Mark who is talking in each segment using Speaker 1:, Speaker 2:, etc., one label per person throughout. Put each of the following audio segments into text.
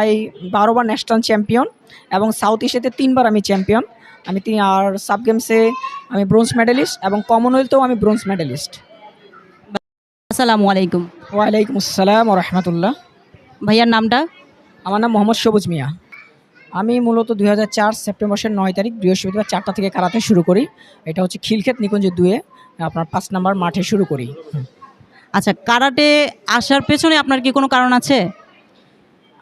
Speaker 1: প্রায় বারোবার national champion এবং সাউথ এশিয়াতে তিনবার আমি চ্যাম্পিয়ন আমি তিন আর সাব গেমসে আমি ব্রোঞ্জ মেডেলিস্ট এবং কমনওয়েলথেও আমি ব্রোঞ্জ মেডেলিস্ট
Speaker 2: আসসালামু আলাইকুম।
Speaker 1: ওয়ালাইকুম আসসালাম রহমতুল্লাহ।
Speaker 2: ভাইয়ার নামটা?
Speaker 1: আমার নাম মোহাম্মদ সবুজ মিয়া। আমি মূলত দুই হাজার চার সেপ্টেম্বর মাসের নয় তারিখ বৃহস্পতিবার চারটা থেকে কারাতে শুরু করি। এটা হচ্ছে খিলক্ষেত নিকুঞ্জের দুয়ে আপনার পাঁচ নাম্বার মাঠে শুরু করি।
Speaker 2: আচ্ছা কারাটে আসার পেছনে আপনার কি কোনো কারণ আছে?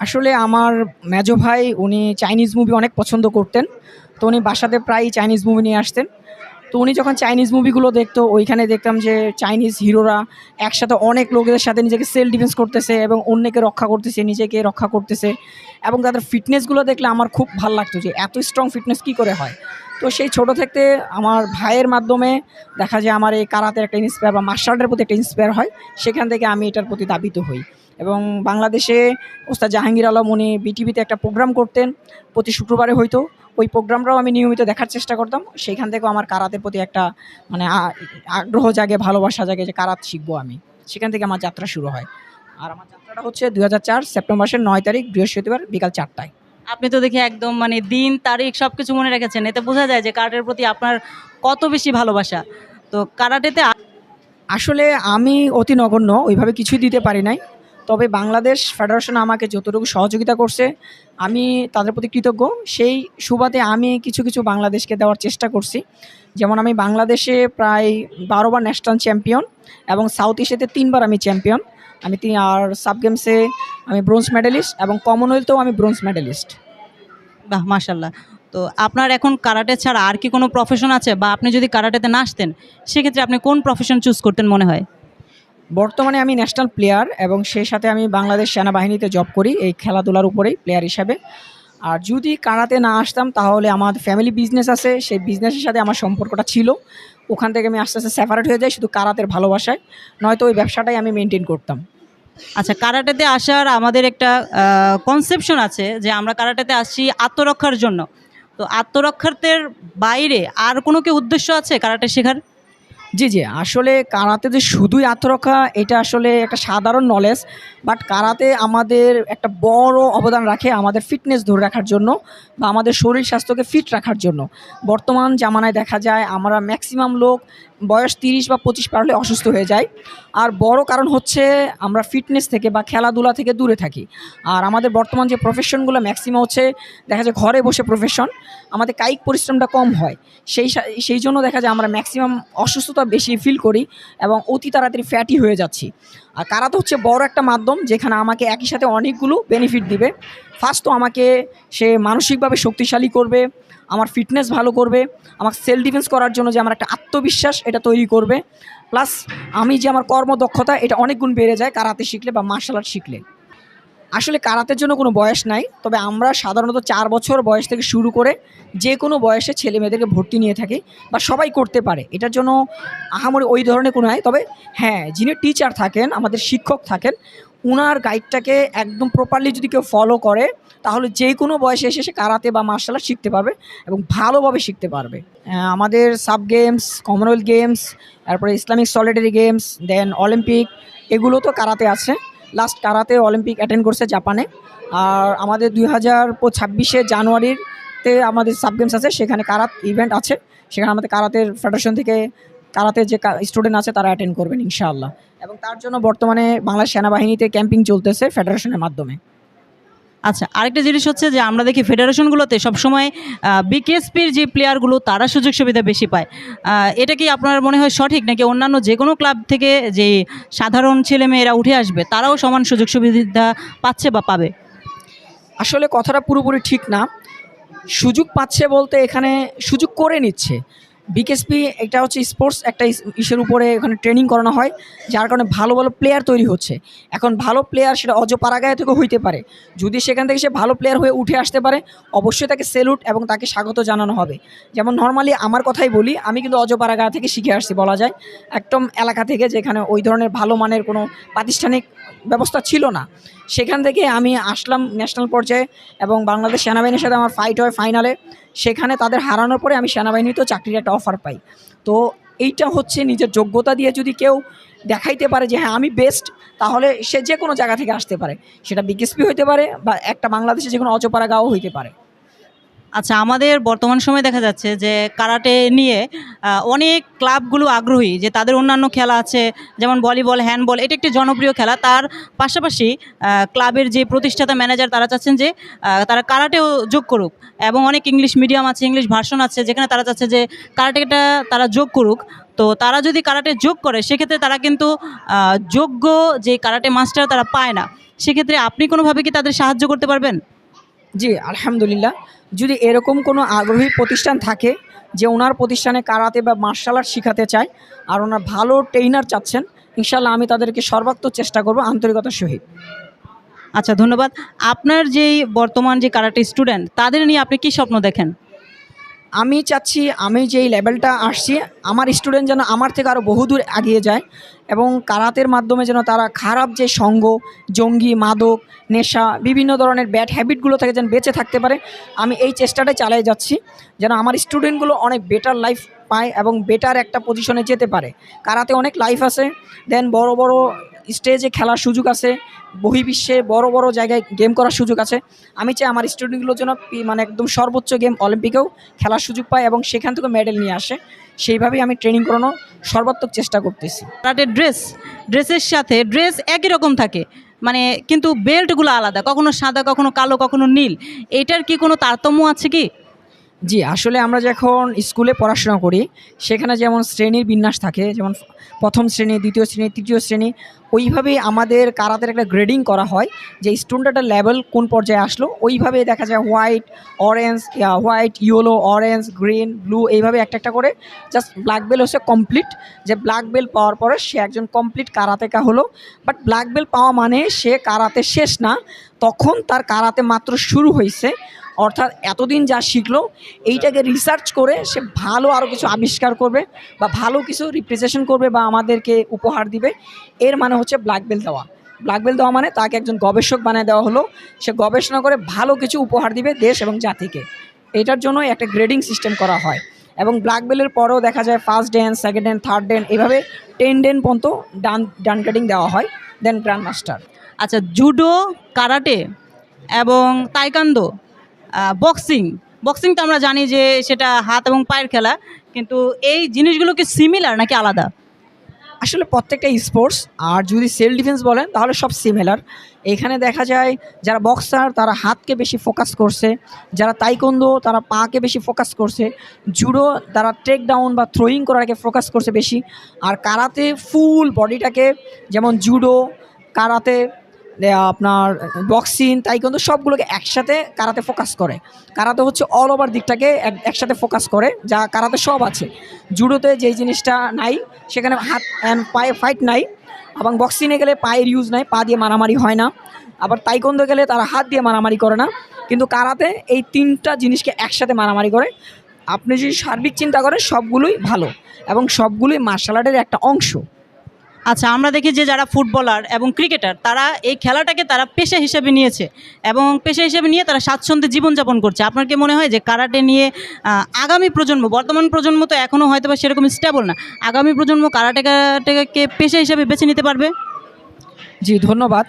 Speaker 1: আসলে আমার মেজো ভাই, উনি চাইনিজ মুভি অনেক পছন্দ করতেন। তো উনি বাসাতে প্রায় চাইনিজ মুভি নিয়ে আসতেন। তো উনি যখন চাইনিজ মুভিগুলো দেখতো, ওইখানে দেখতাম যে চাইনিজ হিরোরা একসাথে অনেক লোকেদের সাথে নিজেকে সেলফ ডিফেন্স করতেছে এবং অন্যকে রক্ষা করতেছে, নিজেকে রক্ষা করতেছে এবং তাদের ফিটনেসগুলো দেখলে আমার খুব ভালো লাগতো যে এত স্ট্রং ফিটনেস কী করে হয়। তো সেই ছোট থেকে আমার ভাইয়ের মাধ্যমে দেখা যায় আমার এই কারাতের একটা ইন্সপায়ার বা মার্শাল আর্টের প্রতি একটা ইন্সপায়ার হয়। সেখান থেকে আমি এটার প্রতি দাবিত হই। এবং বাংলাদেশে ওস্তাদ জাহাঙ্গীর আলম উনি বিটিভিতে একটা প্রোগ্রাম করতেন প্রতি শুক্রবারে হয়তো। ওই প্রোগ্রামটাও আমি নিয়মিত দেখার চেষ্টা করতাম। সেইখান থেকেও আমার কারাতের প্রতি একটা মানে আগ্রহ জাগে ভালোবাসা জাগে যে কারাত শিখব আমি। সেখান থেকে আমার যাত্রা শুরু হয়। আর আমার যাত্রাটা হচ্ছে দুই সেপ্টেম্বর মাসের নয় তারিখ বৃহস্পতিবার বিকাল চারটায়।
Speaker 2: আপনি তো দেখি একদম মানে দিন তারিখ সব কিছু মনে রেখেছেন। এতে বোঝা যায় যে কারাটের প্রতি আপনার কত বেশি ভালোবাসা। তো কারাটেতে
Speaker 1: আসলে আমি অতি নগণ্য ওইভাবে কিছুই দিতে পারি নাই। তবে বাংলাদেশ ফেডারেশন আমাকে যতটুকু সহযোগিতা করছে, আমি তাদের প্রতি কৃতজ্ঞ। সেই সুবাদে আমি কিছু কিছু বাংলাদেশকে দেওয়ার চেষ্টা করছি। যেমন আমি বাংলাদেশে প্রায় বারোবার ন্যাশনাল চ্যাম্পিয়ন এবং সাউথ এশিয়াতে তিনবার আমি চ্যাম্পিয়ন আমি তিন, আর সাব গেমসে আমি ব্রোঞ্জ মেডেলিস্ট এবং কমনওয়েলথেও আমি ব্রোঞ্জ মেডেলিস্ট
Speaker 2: বাহ মাশাল্লাহ তো আপনার এখন কারাটে ছাড়া আর কি কোনো প্রফেশন আছে? বা আপনি যদি কারাটেতে না আসতেন সেক্ষেত্রে আপনি কোন প্রফেশন চুজ করতেন মনে হয়?
Speaker 1: বর্তমানে আমি ন্যাশনাল প্লেয়ার এবং সেই সাথে আমি বাংলাদেশ সেনাবাহিনীতে জব করি, এই খেলাধুলার উপরেই প্লেয়ার হিসাবে। আর যদি কারাতে না আসতাম, তাহলে আমার ফ্যামিলি বিজনেস আছে, সেই বিজনেসের সাথে আমার সম্পর্কটা ছিল। ওখান থেকে আমি আস্তে আস্তে সেপারেট হয়ে যাই, শুধু কারাতের ভালোবাসায়। নয়তো ওই ব্যবসাটাই আমি মেনটেন করতাম।
Speaker 2: আচ্ছা কারাটেতে আসার আমাদের একটা কনসেপশন আছে যে আমরা কারাটেতে আসছি আত্মরক্ষার জন্য। তো আত্মরক্ষার্থের বাইরে আর কোনো কি উদ্দেশ্য আছে কারাটে শেখার?
Speaker 1: জি জি, আসলে কারাতে যে শুধুই আত্মরক্ষা, এটা আসলে একটা সাধারণ নলেজ বাট কারাতে আমাদের একটা বড় অবদান রাখে আমাদের ফিটনেস ধরে রাখার জন্য বা আমাদের শরীর স্বাস্থ্যকে ফিট রাখার জন্য। বর্তমান জামানায় দেখা যায় আমরা ম্যাক্সিমাম লোক বয়স তিরিশ বা পঁচিশ পারলে অসুস্থ হয়ে যায় আর বড় কারণ হচ্ছে আমরা ফিটনেস থেকে বা খেলাধুলা থেকে দূরে থাকি। আর আমাদের বর্তমান যে প্রফেশনগুলো ম্যাক্সিমাম হচ্ছে, দেখা যায় ঘরে বসে প্রফেশন আমাদের কায়িক পরিশ্রমটা কম হয়। সেই সেই জন্য দেখা যায় আমরা ম্যাক্সিমাম অসুস্থতা বেশি ফিল করি এবং অতি তাড়াতাড়ি ফ্যাটি হয়ে যাচ্ছি। আর কারাতে হচ্ছে বড় একটা মাধ্যম যেখানে আমাকে একই সাথে অনেকগুলো বেনিফিট দিবে। ফার্স্ট তো আমাকে সে মানসিকভাবে শক্তিশালী করবে, আমার ফিটনেস ভালো করবে আমার সেলফ ডিফেন্স করার জন্য যে আমার একটা আত্মবিশ্বাস এটা তৈরি করবে। প্লাস আমি যে আমার কর্মদক্ষতা এটা অনেক গুণ বেড়ে যায় কারাতে শিখলে বা মার্শাল আর্ট শিখলে। আসলে কারাতের জন্য কোনো বয়স নাই, তবে আমরা সাধারণত চার বছর বয়স থেকে শুরু করে যে কোনো বয়সে ছেলে মেয়েদেরকে ভর্তি নিয়ে থাকি বা সবাই করতে পারে। এটার জন্য আহামরি ওই ধরনের কোনো নাই, তবে হ্যাঁ যিনি টিচার থাকেন, আমাদের শিক্ষক থাকেন, উনার গাইডটাকে একদম প্রপারলি যদি কেউ ফলো করে, তাহলে যে কোনো বয়সে এসে সে কারাতে বা মার্শাল আর্ট শিখতে পারবে এবং ভালোভাবে শিখতে পারবে। আমাদের সাব গেমস কমনওয়েলথ গেমস তারপরে Islamic solidarity games then Olympic এগুলো তো কারাতে আছে। লাস্ট কারাতে অলিম্পিক অ্যাটেন্ড করছে জাপানে আর আমাদের দুই হাজার ছাব্বিশে জানুয়ারিতে আমাদের সাব গেমস আছে, সেখানে কারাত ইভেন্ট আছে। সেখানে আমাদের কারাতের ফেডারেশন থেকে কারাতে যে স্টুডেন্ট আছে, তারা অ্যাটেন্ড করবেন ইনশাআল্লাহ। এবং তার জন্য বর্তমানে বাংলাদেশ সেনাবাহিনীতে ক্যাম্পিং চলতেছে ফেডারেশনের মাধ্যমে।
Speaker 2: আচ্ছা আরেকটা জিনিস হচ্ছে যে আমরা দেখি ফেডারেশনগুলোতে সবসময় বিকেএসপির যে প্লেয়ারগুলো তারা সুযোগ সুবিধা বেশি পায়। এটা কি আপনার মনে হয় সঠিক নাকি অন্যান্য যে কোনো ক্লাব থেকে যে সাধারণ ছেলেমেয়েরা উঠে আসবে, তারাও সমান সুযোগ সুবিধা পাচ্ছে বা পাবে?
Speaker 1: আসলে কথাটা পুরোপুরি ঠিক না। সুযোগ পাচ্ছে বলতে এখানে সুযোগ করে নিচ্ছে। বিকেএসপি এটা হচ্ছে স্পোর্টস একটা ইস- ইসের উপরে এখানে ট্রেনিং করানো হয়, যার কারণে ভালো ভালো প্লেয়ার তৈরি হচ্ছে। এখন ভালো প্লেয়ার সেটা অজপাড়াগায় থেকে হইতে পারে। যদি সেখান থেকে সে ভালো প্লেয়ার হয়ে উঠে আসতে পারে, অবশ্যই তাকে সেলুট এবং তাকে স্বাগত জানানো হবে। যেমন নর্মালি আমার কথাই বলি, আমি কিন্তু অজপাড়াগা থেকে শিখে আসছি বলা যায়। একদম এলাকা থেকে যেখানে ওই ধরনের ভালো মানের কোনো প্রাতিষ্ঠানিক ব্যবস্থা ছিল না। সেখান থেকে আমি আসলাম ন্যাশনাল পর্যায়ে এবং বাংলাদেশ সেনাবাহিনীর সাথে আমার ফাইট হয় ফাইনালে সেখানে তাদের হারানোর পরে আমি সেনাবাহিনীতেও চাকরির একটা অফার পাই। তো এইটা হচ্ছে নিজের যোগ্যতা দিয়ে যদি কেউ দেখাইতে পারে যে হ্যাঁ আমি বেস্ট তাহলে সে যে কোনো জায়গা থেকে আসতে পারে। সেটা বিকেএসপি হইতে পারে বা একটা বাংলাদেশে যে কোনো অচপাড়া গাও হইতে পারে।
Speaker 2: আচ্ছা আমাদের বর্তমান সময়ে দেখা যাচ্ছে যে কারাটে নিয়ে অনেক ক্লাবগুলো আগ্রহী যে তাদের অন্যান্য খেলা আছে, যেমন ভলিবল, হ্যান্ডবল, এটা একটি জনপ্রিয় খেলা। তার পাশাপাশি ক্লাবের যে প্রতিষ্ঠাতা, ম্যানেজার তারা চাচ্ছেন যে তারা কারাটেও যোগ করুক এবং অনেক ইংলিশ মিডিয়াম আছে, ইংলিশ ভার্সন আছে, যেখানে তারা চাচ্ছে যে কারাটেটা তারা যোগ করুক। তো তারা যদি কারাটে যোগ করে, সেক্ষেত্রে তারা কিন্তু যোগ্য যে কারাটে মাস্টার তারা পায় না। সেক্ষেত্রে আপনি কোনোভাবে কি তাদের সাহায্য করতে পারবেন?
Speaker 1: জি, আলহামদুলিল্লাহ। যদি এরকম কোনো আগ্রহী প্রতিষ্ঠান থাকে যে ওনার প্রতিষ্ঠানে কারাতে বা মার্শাল আর্ট শিখাতে চায়, আর ওনার ভালো ট্রেইনার চাচ্ছেন, ইনশাল্লাহ আমি তাদেরকে সর্বাত্মক চেষ্টা করব আন্তরিকতার সহিত।
Speaker 2: আচ্ছা ধন্যবাদ। আপনার যেই বর্তমান যে কারাটে স্টুডেন্ট, তাদের নিয়ে আপনি কি স্বপ্ন দেখেন?
Speaker 1: আমি চাচ্ছি, আমি যেই লেভেলটা আসছি, আমার স্টুডেন্ট যেন আমার থেকে আরও বহুদূর এগিয়ে যায় এবং কারাতের মাধ্যমে যেন তারা খারাপ যে সঙ্গ, জঙ্গি, মাদক, নেশা, বিভিন্ন ধরনের ব্যাড হ্যাবিটগুলো থেকে যেন বেঁচে থাকতে পারে, আমি এই চেষ্টাটাই চালিয়ে যাচ্ছি যেন আমার স্টুডেন্টগুলো অনেক বেটার লাইফ পায় এবং বেটার একটা পজিশনে যেতে পারে। কারাতে অনেক লাইফ আছে দেন বড় বড় স্টেজে খেলার সুযোগ আছে, বহির্বিশ্বে বড় বড় জায়গায় গেম করার সুযোগ আছে। আমি চাই আমার স্টুডেন্টগুলোর জন্য মানে একদম সর্বোচ্চ গেম অলিম্পিকেও খেলার সুযোগ পায় এবং সেখান থেকে মেডেল নিয়ে আসে। সেইভাবেই আমি ট্রেনিং করানোর সর্বাত্মক চেষ্টা করতেছি।
Speaker 2: কারাটে ড্রেস ড্রেসের সাথে ড্রেস একই রকম থাকে। মানে কিন্তু বেল্টগুলো আলাদা, কখনো সাদা, কখনো কালো, কখনো নীল। এটার কি কোনো তারতম্য আছে কি?
Speaker 1: জি, আসলে আমরা যখন স্কুলে পড়াশোনা করি, সেখানে যেমন শ্রেণির বিন্যাস থাকে, যেমন প্রথম শ্রেণি, দ্বিতীয় শ্রেণি, তৃতীয় শ্রেণি ওইভাবেই আমাদের কারাতের একটা গ্রেডিং করা হয়, যে স্টুডেন্টের লেভেল কোন পর্যায়ে আসলো, ওইভাবে দেখা যায় white orange white yellow orange green blue এইভাবে একটা একটা করে জাস্ট ব্ল্যাক বেল হচ্ছে কমপ্লিট যে ব্ল্যাক বেল পাওয়ার পরে সে একজন কমপ্লিট কারাতেকা হলো বাট ব্ল্যাক বেল পাওয়া মানে সে কারাতে শেষ না, তখন তার কারাতে মাত্র শুরু হয়েছে অর্থাৎ এতদিন যা শিখলো, এইটাকে রিসার্চ করে সে ভালো আরও কিছু আবিষ্কার করবে বা ভালো কিছু রিপ্রেজেন্টেশন করবে বা আমাদেরকে উপহার দিবে। এর মানে হচ্ছে ব্ল্যাক বেল দেওয়া। ব্ল্যাক বেল দেওয়া মানে তাকে একজন গবেষক বানিয়ে দেওয়া হলো। সে গবেষণা করে ভালো কিছু উপহার দিবে দেশ এবং জাতিকে। এটার জন্য একটা গ্রেডিং সিস্টেম করা হয়। এবং ব্ল্যাক বেলের পরেও দেখা যায় first dan second dan third dan এভাবে টেন ডেন পর্যন্ত ডান ডান গ্রেডিং দেওয়া হয়। দেন গ্র্যান্ড মাস্টার
Speaker 2: আচ্ছা জুডো কারাটে এবং তাইকান্দো বক্সিং বক্সিং তো আমরা জানি যে সেটা হাত এবং পায়ের খেলা, কিন্তু এই জিনিসগুলো কি সিমিলার নাকি আলাদা?
Speaker 1: আসলে প্রত্যেকটা স্পোর্টস আর যদি সেলফ ডিফেন্স বলেন, তাহলে সব সিমিলার এখানে দেখা যায় যারা বক্সার তারা হাতকে বেশি ফোকাস করছে, যারা তাইকন্দো তারা পাকে বেশি ফোকাস করছে। জুডো তারা টেক ডাউন বা থ্রোয়িং করাকে ফোকাস করছে বেশি। আর কারাতে ফুল বডিটাকে যেমন জুডো কারাতে আপনার বক্সিং তাইকন্দো সবগুলোকে একসাথে কারাতে ফোকাস করে। কারাতে হচ্ছে অল ওভার দিকটাকে এক- একসাথে ফোকাস করে, যা কারাতে সব আছে। জুডোতে যেই জিনিসটা নাই, সেখানে হাত অ্যান্ড পায়ে ফাইট নাই, এবং বক্সিংয়ে গেলে পায়ের ইউজ নাই, পা দিয়ে মারামারি হয় না। আবার তাইকন্দো গেলে তারা হাত দিয়ে মারামারি করে না। কিন্তু কারাতে এই তিনটা জিনিসকে একসাথে মারামারি করে। আপনি যদি সার্বিক চিন্তা করেন, সবগুলোই ভালো। এবং সবগুলোই মার্শাল আর্টের একটা অংশ।
Speaker 2: আচ্ছা আমরা দেখি যে যারা ফুটবলার এবং ক্রিকেটার, তারা এই খেলাটাকে তারা পেশা হিসেবে নিয়েছে এবং পেশা হিসেবে নিয়ে তারা স্বাচ্ছন্দ্যে জীবনযাপন করছে। আপনার কি মনে হয় যে কারাটে নিয়ে আগামী প্রজন্ম, বর্তমান প্রজন্ম তো এখনও হয়তো বা সেরকম স্টেবল না, আগামী প্রজন্ম কারাটেকে পেশা হিসেবে বেছে নিতে পারবে?
Speaker 1: জি, ধন্যবাদ।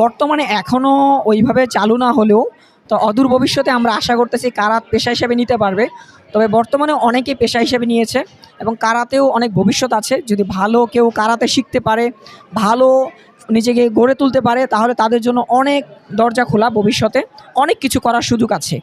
Speaker 1: বর্তমানে এখনও ওইভাবে চালু না হলেও তো অদূর ভবিষ্যতে আমরা আশা করতেছি কারাত পেশা হিসাবে নিতে পারবে। তবে বর্তমানে অনেকে পেশা হিসাবে নিয়েছে এবং কারাতেও অনেক ভবিষ্যৎ আছে। যদি ভালো কেউ কারাতে শিখতে পারে, ভালো নিজেকে গড়ে তুলতে পারে, তাহলে তাদের জন্য অনেক দরজা খোলা ভবিষ্যতে। অনেক কিছু করার সুযোগ আছে।